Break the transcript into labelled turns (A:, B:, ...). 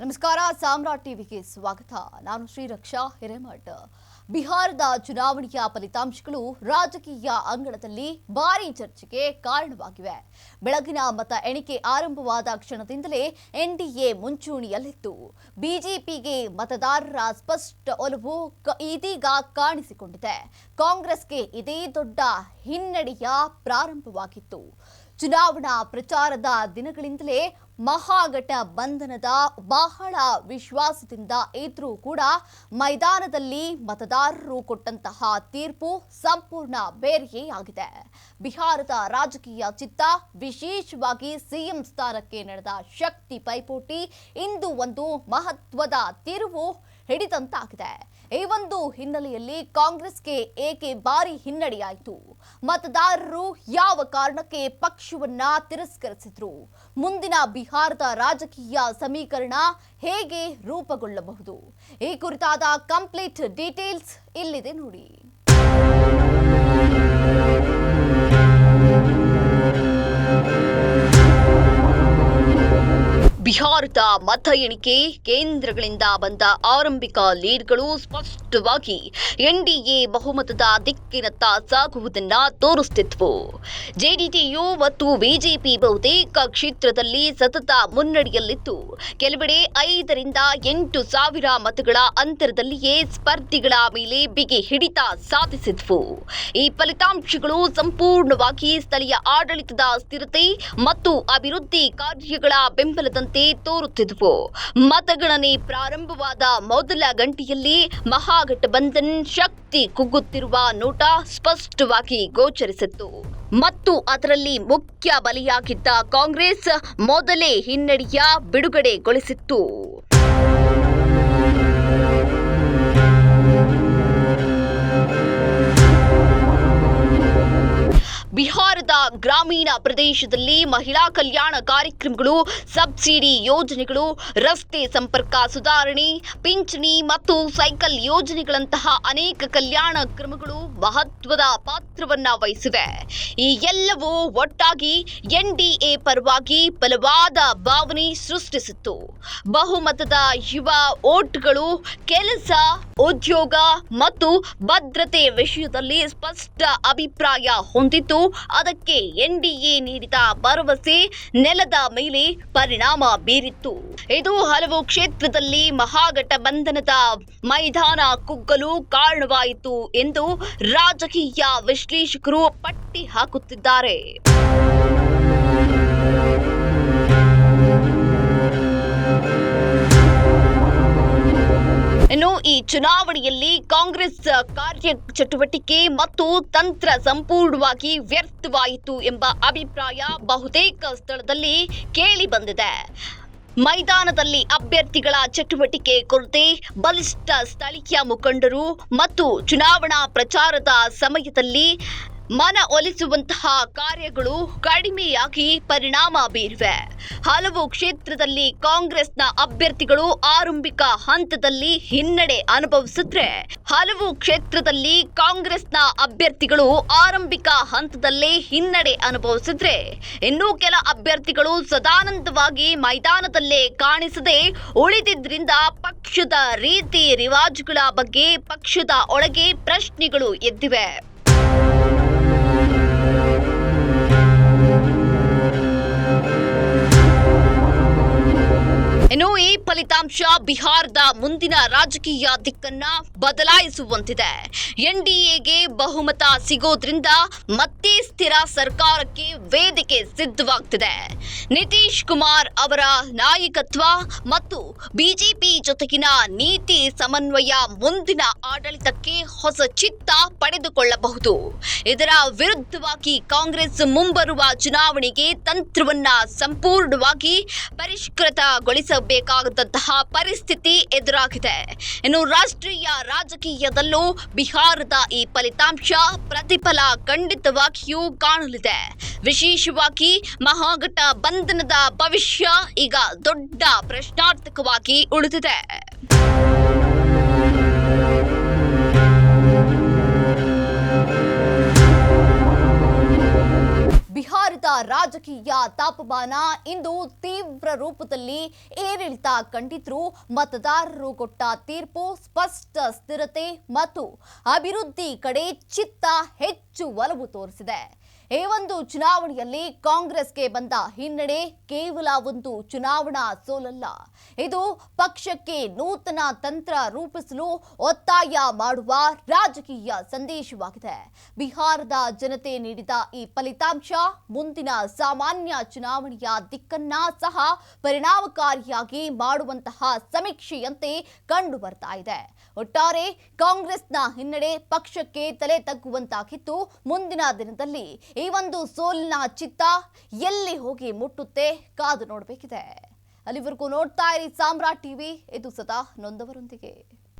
A: ನಮಸ್ಕಾರ ಸಾಮ್ರಾಟ್ ಟಿವಿಗೆ ಸ್ವಾಗತ. ನಾನು ಶ್ರೀರಕ್ಷಾ ಹಿರೇಮಠ. ಬಿಹಾರದ ಚುನಾವಣೆಯ ಫಲಿತಾಂಶಗಳು ರಾಜಕೀಯ ಅಂಗಳದಲ್ಲಿ ಭಾರಿ ಚರ್ಚೆಗೆ ಕಾರಣವಾಗಿವೆ. ಬೆಳಗಿನ ಮತ ಎಣಿಕೆ ಆರಂಭವಾದ ಕ್ಷಣದಿಂದಲೇ ಎನ್ಡಿಎ ಮುಂಚೂಣಿಯಲ್ಲಿತ್ತು. ಬಿಜೆಪಿಗೆ ಮತದಾರರ ಸ್ಪಷ್ಟ ಒಲವು ಇದೀಗ ಕಾಣಿಸಿಕೊಂಡಿದೆ. ಕಾಂಗ್ರೆಸ್ಗೆ ಇದೇ ದೊಡ್ಡ ಹಿನ್ನಡೆಯ ಪ್ರಾರಂಭವಾಗಿತ್ತು. ಚುನಾವಣಾ ಪ್ರಚಾರದ ದಿನಗಳಿಂದಲೇ ಮಹಾಗಠಬಂಧನದ ಬಹಳ ವಿಶ್ವಾಸದಿಂದ ಇದ್ರೂ ಕೂಡ ಮೈದಾನದಲ್ಲಿ ಮತದಾರರು ಕೊಟ್ಟಂತಹ ತೀರ್ಪು ಸಂಪೂರ್ಣ ಬೇರೆಯೇ ಆಗಿದೆ ಬಿಹಾರದ ರಾಜಕೀಯ ಚಿತ್ತ ವಿಶೇಷವಾಗಿ ಸಿಎಂ ಸ್ಥಾನಕ್ಕೆ ನಡೆದ ಶಕ್ತಿ ಪೈಪೋಟಿ ಇಂದು ಒಂದು ಮಹತ್ವದ ತಿರುವು ಹಿಡಿದಂತಾಗಿದೆ. ಈ ಒಂದು ಹಿನ್ನೆಲೆಯಲ್ಲಿ ಕಾಂಗ್ರೆಸ್ಗೆ ಏಕೆ ಬಾರಿ ಹಿನ್ನಡೆಯಾಯಿತು? ಮತದಾರರು ಯಾವ ಕಾರಣಕ್ಕೆ ಪಕ್ಷವನ್ನ ತಿರಸ್ಕರಿಸಿದ್ರು? ಮುಂದಿನ ಬಿಹಾರದ ರಾಜಕೀಯ ಸಮೀಕರಣ ಹೇಗೆ ರೂಪುಗೊಳ್ಳಬಹುದು? ಈ ಕುರಿತಾದ ಕಂಪ್ಲೀಟ್ ಡೀಟೇಲ್ಸ್ ಇಲ್ಲಿದೆ ನೋಡಿ. ಬಿಹಾರದ ಮತ ಎಣಿಕೆ ಕೇಂದ್ರಗಳಿಂದ ಬಂದ ಆರಂಭಿಕ ಲೀಡ್ಗಳು ಸ್ಪಷ್ಟವಾಗಿ ಎನ್ಡಿಎ ಬಹುಮತದ ದಿಕ್ಕಿನತ್ತ ಸಾಗುವುದನ್ನ ತೋರಿಸುತ್ತಿದ್ವು ಜೆಡಿಟಿಯು ಮತ್ತು ಬಿಜೆಪಿ ಬಹುತೇಕ ಕ್ಷೇತ್ರದಲ್ಲಿ ಸತತ ಮುನ್ನಡೆಯಲ್ಲಿದ್ದು, ಕೆಲವೆಡೆ ಐದರಿಂದ ಎಂಟು ಸಾವಿರ ಮತಗಳ ಅಂತರದಲ್ಲಿಯೇ ಸ್ಪರ್ಧಿಗಳ ಮೇಲೆ ಬಿಗಿ ಹಿಡಿತ ಸಾಧಿಸಿದ್ವು. ಈ ಫಲಿತಾಂಶಗಳು ಸಂಪೂರ್ಣವಾಗಿ ಸ್ಥಳೀಯ ಆಡಳಿತದ ಸ್ಥಿರತೆ ಮತ್ತು ಅಭಿವೃದ್ಧಿ ಕಾರ್ಯಗಳ ಬೆಂಬಲದಂತೆ ತೋರುತ್ತಿದ್ವು. ಮತಗಣನೆ ಪ್ರಾರಂಭವಾದ ಮೊದಲ ಗಂಟೆಯಲ್ಲಿ ಮಹಾಗಠಬಂಧನ್ ಶಕ್ತಿ ಕುಗ್ಗುತ್ತಿರುವ ನೋಟ ಸ್ಪಷ್ಟವಾಗಿ ಗೋಚರಿಸಿತ್ತು. ಮತ್ತು ಅದರಲ್ಲಿ ಮುಖ್ಯ ಬಲಿಯಾಗಿದ್ದ ಕಾಂಗ್ರೆಸ್ ಮೊದಲೇ ಹಿನ್ನಡೆಯ ಬಿಡುಗಡೆಗೊಳಿಸಿತ್ತು. ಬಿಹಾರದ ಗ್ರಾಮೀಣ ಪ್ರದೇಶದಲ್ಲಿ ಮಹಿಳಾ ಕಲ್ಯಾಣ ಕಾರ್ಯಕ್ರಮಗಳು, ಸಬ್ಸಿಡಿ ಯೋಜನೆಗಳು, ರಸ್ತೆ ಸಂಪರ್ಕ ಸುಧಾರಣೆ, ಪಿಂಚಣಿ ಮತ್ತು ಸೈಕಲ್ ಯೋಜನೆಗಳಂತಹ ಅನೇಕ ಕಲ್ಯಾಣ ಕ್ರಮಗಳು ಮಹತ್ವದ ಪಾತ್ರವನ್ನ ವಹಿಸಿವೆ. ಈ ಎಲ್ಲವೂ ಒಟ್ಟಾಗಿ ಎನ್ಡಿಎ ಪರವಾಗಿ ಬಲವಾದ ಭಾವನೆ ಸೃಷ್ಟಿಸಿತ್ತು. ಬಹುಮತದ ಯುವ ಓಟ್ಗಳು, ಕೆಲಸ ಉದ್ಯೋಗ ಮತ್ತು ಭದ್ರತೆ ವಿಷಯದಲ್ಲಿ ಸ್ಪಷ್ಟ ಅಭಿಪ್ರಾಯ ಹೊಂದಿದ್ದು ಅದಕ್ಕೆ ಎನ್ಡಿಎ ನೀಡಿದ ಭರವಸೆ ನೆಲದ ಮೇಲೆ ಪರಿಣಾಮ ಬೀರಿತ್ತು. ಇದು ಹಲವು ಕ್ಷೇತ್ರದಲ್ಲಿ ಮಹಾಗಠಬಂಧನದ ಮೈದಾನ ಕುಗ್ಗಲು ಕಾರಣವಾಯಿತು ಎಂದು ರಾಜಕೀಯ ವಿಶ್ಲೇಷಕರು ಪಟ್ಟಿ ಹಾಕುತ್ತಿದ್ದಾರೆ ಇನ್ನು ಈ ಚುನಾವಣೆಯಲ್ಲಿ ಕಾಂಗ್ರೆಸ್ ಕಾರ್ಯ ಚಟುವಟಿಕೆ ಮತ್ತು ತಂತ್ರ ಸಂಪೂರ್ಣವಾಗಿ ವ್ಯರ್ಥವಾಯಿತು ಎಂಬ ಅಭಿಪ್ರಾಯ ಬಹುತೇಕ ಸ್ಥಳದಲ್ಲಿ ಕೇಳಿ ಬಂದಿದೆ. ಮೈದಾನದಲ್ಲಿ ಅಭ್ಯರ್ಥಿಗಳ ಚಟುವಟಿಕೆ ಕೊರತೆ, ಬಲಿಷ್ಠ ಸ್ಥಳೀಯ ಮುಖಂಡರು ಮತ್ತು ಚುನಾವಣಾ ಪ್ರಚಾರದ ಸಮಯದಲ್ಲಿ ಮನ ಒಲಿಸುವಂತಹ ಕಾರ್ಯಗಳು ಕಡಿಮೆಯಾಗಿ ಪರಿಣಾಮ ಬೀರಿವೆ. ಹಲವು ಕ್ಷೇತ್ರದಲ್ಲಿ ಕಾಂಗ್ರೆಸ್ನ ಅಭ್ಯರ್ಥಿಗಳು ಆರಂಭಿಕ ಹಂತದಲ್ಲಿ ಹಿನ್ನಡೆ ಅನುಭವಿಸಿದ್ರೆ, ಹಲವು ಕ್ಷೇತ್ರದಲ್ಲಿ ಕಾಂಗ್ರೆಸ್ನ ಅಭ್ಯರ್ಥಿಗಳು ಆರಂಭಿಕ ಹಂತದಲ್ಲಿ ಹಿನ್ನಡೆ ಅನುಭವಿಸಿದ್ರೆ, ಇನ್ನು ಕೆಲ ಅಭ್ಯರ್ಥಿಗಳು ಸದಾನಂದವಾಗಿ ಮೈದಾನದಲ್ಲೇ ಕಾಣಿಸದೆ ಉಳಿದಿದ್ರಿಂದ ಪಕ್ಷದ ರೀತಿ ರಿವಾಜುಗಳ ಬಗ್ಗೆ ಪಕ್ಷದ ಒಳಗೆ ಪ್ರಶ್ನೆಗಳು ಎದ್ದಿವೆ. ಇನ್ನು ಈ ಫಲಿತಾಂಶ ಬಿಹಾರದ ಮುಂದಿನ ರಾಜಕೀಯ ದಿಕ್ಕನ್ನ ಬದಲಾಯಿಸುವಂತಿದೆ. ಎನ್ಡಿಎಗೆ ಬಹುಮತ ಸಿಗೋದ್ರಿಂದ ಮತ್ತೆ ಸ್ಥಿರ ಸರ್ಕಾರಕ್ಕೆ ವೇದಿಕೆ ಸಿದ್ಧವಾಗ್ತಿದೆ. ನಿತೀಶ್ ಕುಮಾರ್ ಅವರ ನಾಯಕತ್ವ ಮತ್ತು ಬಿಜೆಪಿ ಜೊತೆಗಿನ ನೀತಿ ಸಮನ್ವಯ ಮುಂದಿನ ಆಡಳಿತಕ್ಕೆ ಹೊಸ ಚಿತ್ತ ಪಡೆದುಕೊಳ್ಳಬಹುದು. ಇದರ ವಿರುದ್ಧವಾಗಿ ಕಾಂಗ್ರೆಸ್ ಮುಂಬರುವ ಚುನಾವಣೆಗೆ ತಂತ್ರವನ್ನ ಸಂಪೂರ್ಣವಾಗಿ ಪರಿಷ್ಕೃತಗೊಳಿಸಬೇಕಾದಂತಹ ಪರಿಸ್ಥಿತಿ ಎದುರಾಗಿದೆ. ಇನ್ನು ರಾಷ್ಟ್ರೀಯ ರಾಜಕೀಯದಲ್ಲೂ ಬಿಹಾರದ ಈ ಫಲಿತಾಂಶ ಪ್ರತಿಫಲ ಖಂಡಿತವಾಗಿಯೂ ಕಾಣಲಿದೆ. ವಿಶೇಷವಾಗಿ ಮಹಾಘಟ ಬಂಧನದ ಭವಿಷ್ಯ ಈಗ ದೊಡ್ಡ ಪ್ರಶ್ನಾರ್ಥಕವಾಗಿ ಉಳಿದಿದೆ. ರಾಜಕೀಯ ತಾಪಮಾನ ಇಂದು ತೀವ್ರ ರೂಪದಲ್ಲಿ ಏರಿಳಿತ ಕಂಡಿದ್ರು ಮತದಾರರು ಕೊಟ್ಟ ತೀರ್ಪು ಸ್ಪಷ್ಟ ಸ್ಥಿರತೆ ಮತ್ತು ಅಭಿವೃದ್ಧಿ ಕಡೆ ಚಿತ್ತ ಹೆಚ್ಚು ಒಲವು ತೋರಿಸಿದೆ. ಈ ಒಂದು ಚುನಾವಣೆಯಲ್ಲಿ ಕಾಂಗ್ರೆಸ್ಗೆ ಬಂದ ಹಿನ್ನಡೆ ಕೇವಲ ಒಂದು ಚುನಾವಣಾ ಸೋಲಲ್ಲ. ಇದು ಪಕ್ಷಕ್ಕೆ ನೂತನ ತಂತ್ರ ರೂಪಿಸಲು ಒತ್ತಾಯ ಮಾಡುವ ರಾಜಕೀಯ ಸಂದೇಶವಾಗಿದೆ. ಬಿಹಾರದ ಜನತೆ ನೀಡಿದ ಈ ಫಲಿತಾಂಶ ಮುಂದಿನ ಸಾಮಾನ್ಯ ಚುನಾವಣೆಯ ದಿಕ್ಕನ್ನ ಸಹ ಪರಿಣಾಮಕಾರಿಯಾಗಿ ಮಾಡುವಂತಹ ಸಮೀಕ್ಷೆಯಂತೆ ಕಂಡು ಬರ್ತಾ ಇದೆ. ಒಟ್ಟಾರೆ ಕಾಂಗ್ರೆಸ್ನ ಹಿನ್ನಡೆ ಪಕ್ಷಕ್ಕೆ ತಲೆ ತಗ್ಗುವಂತಾಗಿತ್ತು ಮುಂದಿನ ದಿನದಲ್ಲಿ. ಈ ಒಂದು ಸೋಲಿನ ಚಿತ್ತ ಎಲ್ಲಿ ಹೋಗಿ ಮುಟ್ಟುತ್ತೆ ಕಾದು ನೋಡಬೇಕಿದೆ. ಅಲ್ಲಿವರೆಗೂ ನೋಡ್ತಾ ಇರಿ ಸಾಮ್ರಾಟ್ ಟಿವಿ, ಇದು ಸದಾ ನೊಂದವರೊಂದಿಗೆ.